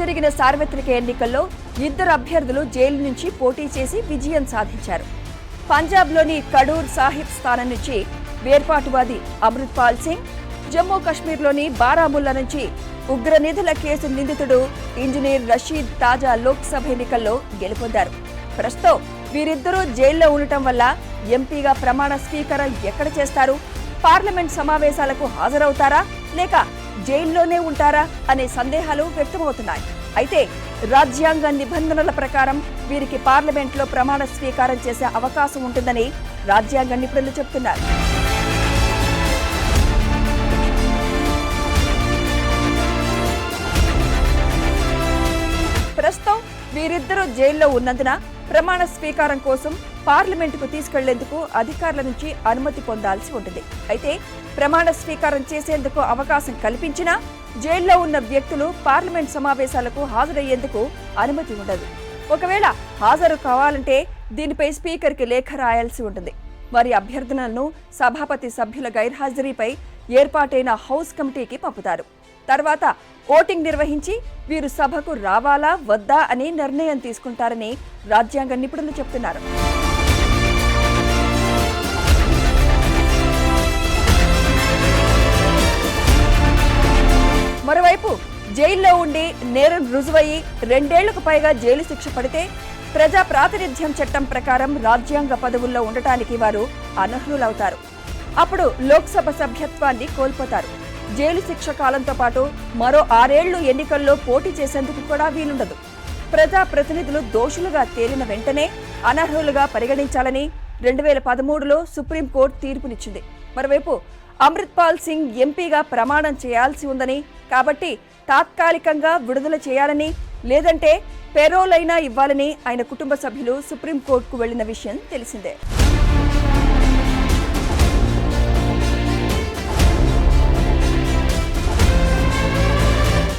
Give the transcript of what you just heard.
జరిగిన సార్వత్రిక ఎన్నికల్లో ఇద్దరు అభ్యర్థులు జైలు నుంచి పోటీ చేసి విజయం సాధించారు. పంజాబ్లోని కడూర్ సాహిబ్ స్థానం నుంచి వేర్పాటువాది అమృత్పాల్ సింగ్ జమ్మూ కాశ్మీర్లోని బారాముల్లా నుంచి ఉగ్ర నిధుల కేసు నిందితుడు ఇంజనీర్ రషీద్ తాజా లోక్సభ ఎన్నికల్లో గెలుపొందారు. ప్రస్తుతం వీరిద్దరూ జైల్లో ఉండటం వల్ల ఎంపీగా ప్రమాణ స్వీకారం ఎక్కడ చేస్తారు? పార్లమెంట్ సమావేశాలకు హాజరవుతారా? లేక జైల్లోనే ఉంటారా అనే సందేహాలు వ్యక్తమవుతున్నాయి. అయితే రాజ్యాంగ నిబంధనల ప్రకారం వీరికి పార్లమెంట్లో ప్రమాణ స్వీకారం చేసే అవకాశం ఉంటుందని రాజ్యాంగ నిపుణులు చెబుతున్నారు ప్రస్తుతం వీరిద్దరూ జైల్లో ఉన్నందున ప్రమాణ స్వీకారం కోసం పార్లమెంటుకు తీసుకెళ్ళేందుకు అధికారుల నుంచి అనుమతి పొందాల్సి ఉంటుంది. అయితే ప్రమాణ స్వీకారం చేసేందుకు అవకాశం కల్పించినా జైల్లో ఉన్న వ్యక్తులు పార్లమెంట్ సమావేశాలకు హాజరయ్యేందుకు అనుమతి ఉండదు. ఒకవేళ హాజరు కావాలంటే దీనిపై స్పీకర్కి లేఖ రాయాల్సి ఉంటుంది. వారి అభ్యర్థనలను సభాపతి సభ్యుల గైర్హాజరీపై ఏర్పాటైన హౌస్ కమిటీకి పంపుతారు. తర్వాత ఓటింగ్ నిర్వహించి వీరు సభకు రావాలా వద్దా అని నిర్ణయం తీసుకుంటారని రాజ్యాంగ నిపుణులు చెబుతున్నారు జైల్లో ఉండి నేరం రుజువయ్యి రెండేళ్ళకు పైగా జైలు శిక్ష పడితే ప్రజా ప్రాతినిధ్యం చట్టం ప్రకారం రాజ్యాంగ పదవుల్లో ఉండటానికి వారు అనర్హులవుతారు. అప్పుడు లోక్సభ సభ్యత్వాన్ని కోల్పోతారు. జైలు శిక్ష కాలంతో పాటు మరో ఆరేళ్ళు ఎన్నికల్లో పోటీ చేసేందుకు కూడా వీలుండదు. ప్రజా ప్రతినిధులు దోషులుగా తేలిన వెంటనే అనర్హులుగా పరిగణించాలని రెండు వేల పదమూడులో సుప్రీంకోర్టు తీర్పునిచ్చింది. మరోవైపు అమృత్పాల్ సింగ్ ఎంపీగా ప్రమాణం చేయాల్సి ఉందని కాబట్టి తాత్కాలికంగా విడుదల చేయాలని లేదంటే పెరోల్ అయినా ఇవ్వాలని ఆయన కుటుంబ సభ్యులు సుప్రీంకోర్టుకు వెళ్ళిన విషయం తెలిసిందే.